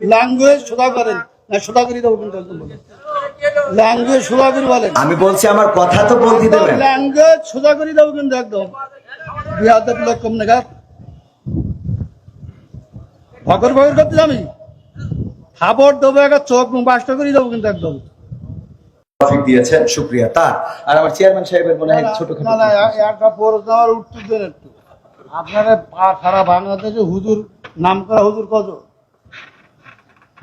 Language সোজা করেন না সোজা করে দেবো কিন্তু ল্যাঙ্গুয়েজ সোজা করে বলেন। আমি বলছি আমার কথা তো বলতে দেবেন। ল্যাঙ্গুয়েজ সোজা করে দেবো কিন্তু একদম। বিহাদের লোক কম নেগার ভগর ভগর করতে আমি খাবার দেবো একটা চোখ বাসটা করে দেবো কিন্তু একদম। টপিক দিয়েছেন শুক্রিয়া তার। আর আমার চেয়ারম্যান সাহেবের মনে হয় ছোট না না একটা প্রশ্ন আমার উত্তর দেন একটু। আপনারা সারা বাংলাদেশে হুজুর নাম করা হুজুর কত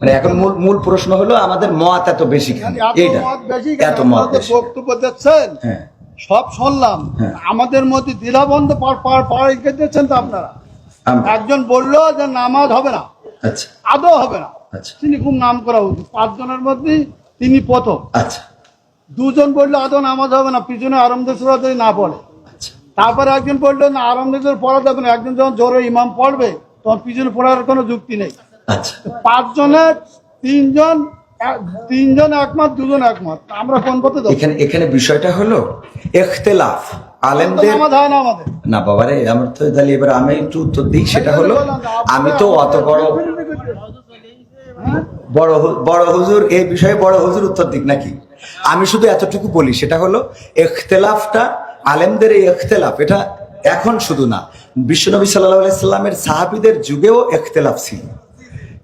মানে এখন মূল মূল প্রশ্ন হলো আমাদের মত এত বেশি কেন? এইটা এত মত বক্তব্য দিচ্ছেন। হ্যাঁ। সব শুনলাম। হ্যাঁ। আমাদের মধ্যে দ্বিধাবন্ধ পাড়িয়ে দিচ্ছেন তো আপনারা। একজন বলল যে নামাজ হবে না। আচ্ছা। আদৌ হবে না। আচ্ছা। তিনি খুব নাম করা উচিত পাঁচজনের মধ্যে তিনি প্রথম। আচ্ছা। দুজন বলল আদৌ নামাজ হবে না? পিছনে আরামদের সুরাত না পড়ে। আচ্ছা। তারপরে একজন বলল না আরামদের পড়া যাবে না। একজন যখন জোরে ইমাম পড়বে তখন পিছনে পড়ার কোনো যুক্তি নেই। আচ্ছা। পাঁচজনের তিনজন তিনজন একমত দুজন একমত। আমরা কোন পথে এখানে এখানে বিষয়টা হলো এখতেলাফ। আলেমদের না বাবারে আমার তো তাহলে এবার আমি একটু উত্তর দিই সেটা হলো আমি তো অত বড় বড় বড় হুজুর এই বিষয়ে বড় হুজুর উত্তর দিক নাকি? আমি শুধু এতটুকু বলি সেটা হলো এখতেলাফটা আলেমদের এই এখতেলাফ এটা এখন শুধু না। বিশ্বনবী সাল্লাহ সাল্লামের সাহাবিদের যুগেও এখতেলাফ ছিল।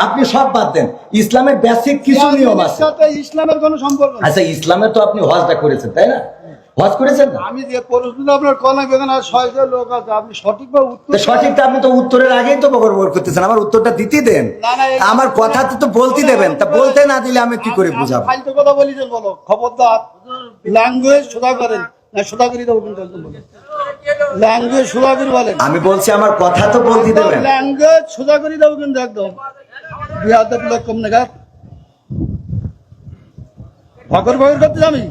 আপনি সব বাদ দেন। ইসলামের বেসিক কিছু নিয়ম আছে। ইসলামের কোনো সম্পর্ক আচ্ছা ইসলামের তো আপনি হজটা করেছেন তাই না? হজ করেছেন না? আমি যে প্রশ্নটা আপনার কলাম এখানে ছয়জন লোক আছে। আপনি সঠিকভাবে উত্তর সঠিকটা আপনি তো উত্তরের আগেই তো বকর করতেছেন। আমার উত্তরটা দিতে দেন। না, না, এই- আমার কথা তো বলতে দেবেন। তা বলতে না দিলে আমি কি করে বুঝাবো? ফালতু কথা বলি যে বলো। খবরদার। ল্যাঙ্গুয়েজ সোজা করেন। না সোজা করে দেবো কিন্তু একদম বলেন। ল্যাঙ্গুয়েজ সোজা করে বলেন। আমি বলছি আমার কথা তো বলতে দেবেন ল্যাঙ্গুয়েজ সোজা করে দেবো কিন্তু একদম। বিহাদের লোক কম নেগার ভগর ভগর করতে আমি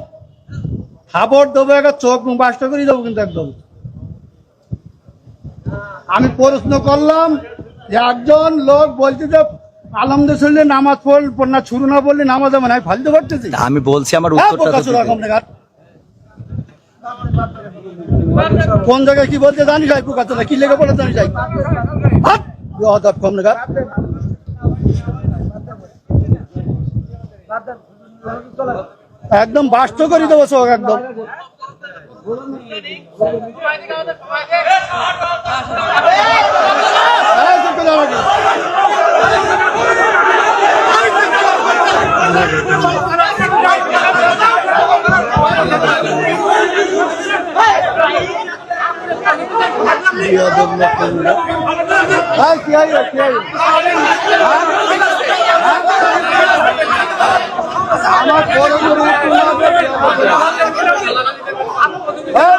খাবার দেবো একটা চোখ বাসটা করে দেবো কিন্তু একদম। আমি প্রশ্ন করলাম যে একজন লোক বলছে যে আলমদের শুনলে নামাজ পড় না শুরু না বললে নামাজ হবে না আমি ফালতু করতেছি। আমি বলছি আমার হ্যাঁ, উত্তরটা তো বোকাচোদা দিতে কম নেগার। কোন জায়গায় কি বলতে জানি যাই পোকাচোদা কি লেগে পড়ে জানি যাই! বেয়াদব কম নেগার। একদম বাস্ত করে দেবো সব, একদম চুপ করে দাঁড়া কেন? কম নেগার। এই, কি হইল, কি হইল? আমার বড় বড় হ্যাঁ?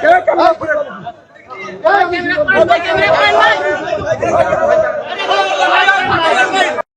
কে